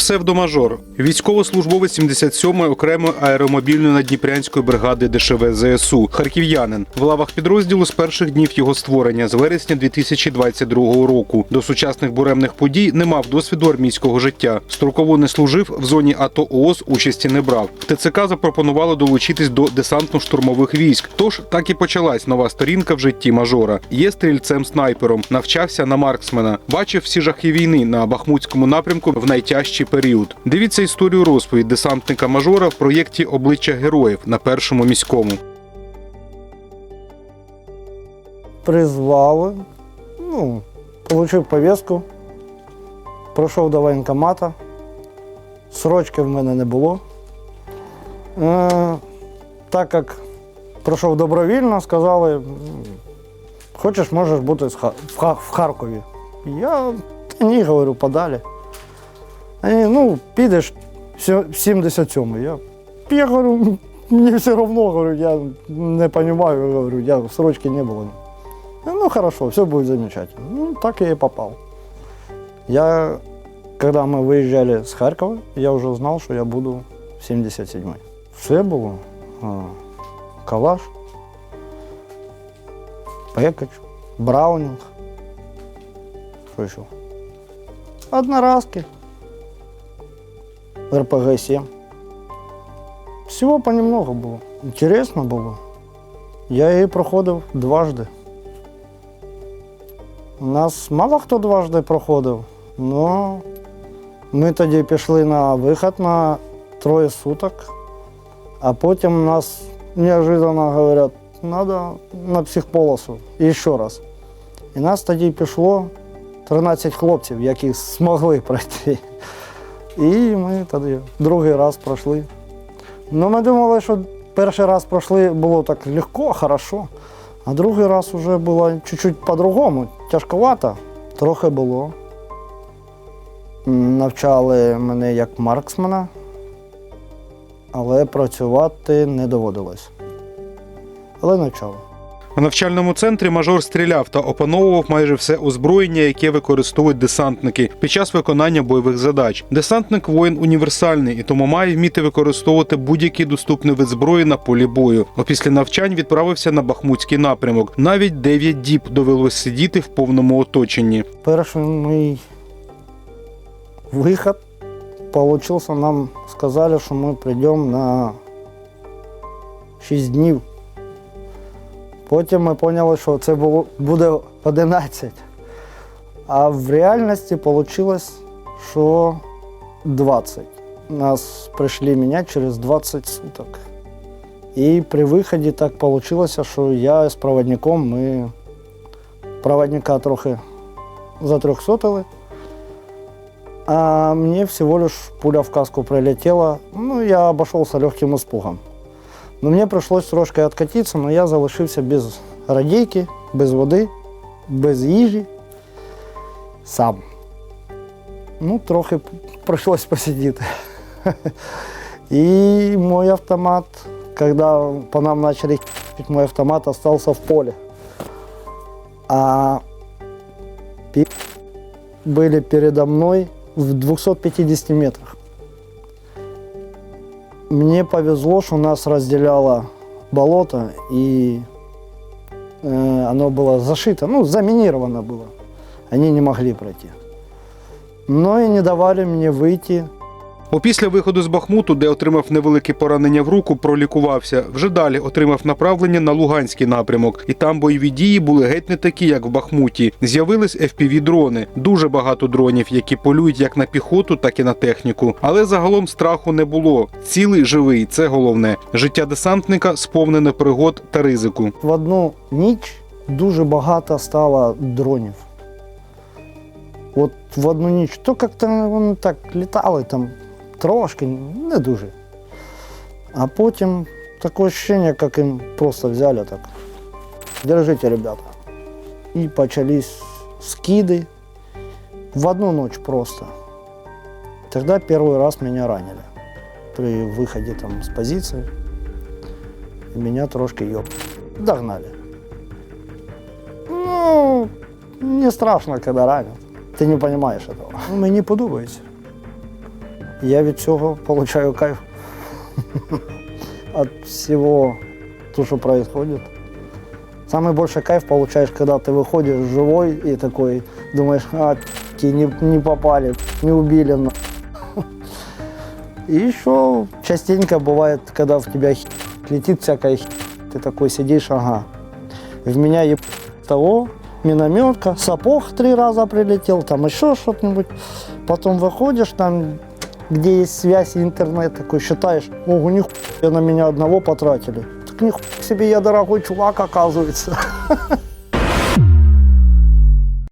Псевдомажор, військовослужбовець 77-ї окремої аеромобільної надніпрянської бригади ДШВ ЗСУ, харків'янин в лавах підрозділу з перших днів його створення з вересня 2022 року. До сучасних буремних подій не мав досвіду армійського життя. Строково не служив в зоні АТО ООС участі не брав. ТЦК запропонували долучитись до десантно-штурмових військ. Тож так і почалась нова сторінка в житті мажора. Є стрільцем снайпером, навчався на марксмена, бачив всі жахи війни на бахмутському напрямку в найтяжчий період. Дивіться історію розповідь десантника мажора в проєкті Обличчя героїв на першому міському. призвали, ну, отримав повістку, пройшов до воєнкомата, срочки в мене не було. Е, так як пройшов добровільно, сказали, хочеш, можеш бути в, Харкові. Я ні, говорю, подалі. Вони, ну, підеш сьо- в 77-й. Я, я говорю, мені все одно, говорю, я не розумію, говорю, я срочки не було. Ну, хорошо, все будет замечательно. Ну, так я и попал. Я, когда мы выезжали с Харькова, я уже знал, что я буду в 77-й. Все было. А, Калаш, Пекач, Браунинг. Что еще? Одноразки. РПГ-7. Всего понемногу было. Интересно было. Я її проходив дважди. У нас мало хто дважди проходив, але ми тоді пішли на вихід на троє суток, а потім нас неожиданно говорять, треба на психполосу і ще раз. І нас тоді пішло 13 хлопців, які змогли пройти. І ми тоді другий раз пройшли. Ну, ми думали, що перший раз пройшли було так легко, хорошо. А другий раз вже було чуть-чуть по-другому, тяжковато. Трохи було. Навчали мене як марксмена, але працювати не доводилось. Але навчали. У навчальному центрі мажор стріляв та опановував майже все озброєння, яке використовують десантники під час виконання бойових задач. Десантник воїн універсальний і тому має вміти використовувати будь-який доступний вид зброї на полі бою. Опісля навчань відправився на бахмутський напрямок. Навіть 9 діб довелось сидіти в повному оточенні. Перший мій вихід получился, нам сказали, що ми прийдемо на 6 днів. Потім ми зрозуміли, що це було, буде 11. А в реальності вийшло, що 20. Нас прийшли міняти через 20 суток. І при виході так вийшло, що я з проводником ми проводника трохи затрехсотили. А мне всего лишь пуля в каску прилетела. Ну, я обошелся легким испугом. Но мне пришлось трошки откатиться, но я залишився без радійки, без води, без їжі. Сам. Ну, трохи п- прийшлось посидіти. І мой автомат, когда по нам начали мой автомат остался в поле. А пи- были передо мной в 250 метрах. Мне повезло, что нас разделяло болото, и э, оно было зашито, ну, заминировано было. Они не могли пройти. Но и не давали мне выйти. Опісля виходу з Бахмуту, де отримав невелике поранення в руку, пролікувався. Вже далі отримав направлення на Луганський напрямок, і там бойові дії були геть не такі, як в Бахмуті. З'явились fpv дрони дуже багато дронів, які полюють як на піхоту, так і на техніку. Але загалом страху не було. Цілий живий це головне. Життя десантника сповнене пригод та ризику. В одну ніч дуже багато стало дронів. От в одну ніч, то як-то вони так літали там трошки, не дуже. А потім таке відчуття, як їм просто взяли так. Держите, ребята. І почались скиди в одну ночь просто. Тогда первый раз меня ранили. При выходе там с позиции. И меня трошки ёб... Догнали. Ну, не страшно, когда ранят. Ти не розумієш цього. Ну, мені подобається. Я від цього получаю кайф. От всего, то, что происходит. Самый большой кайф получаешь, когда ты выходишь живой и такой думаешь, а, не, не попали, не убили. на». И еще частенько бывает, когда в тебя летит всякая ты такой сидишь, ага. В меня еб того, минометка, сапог три раза прилетел, там еще что-нибудь. Потом выходишь, там, где есть связь и интернет, такой считаешь, ого, нихуя на меня одного потратили. Так нихуя себе я дорогой чувак, оказывается.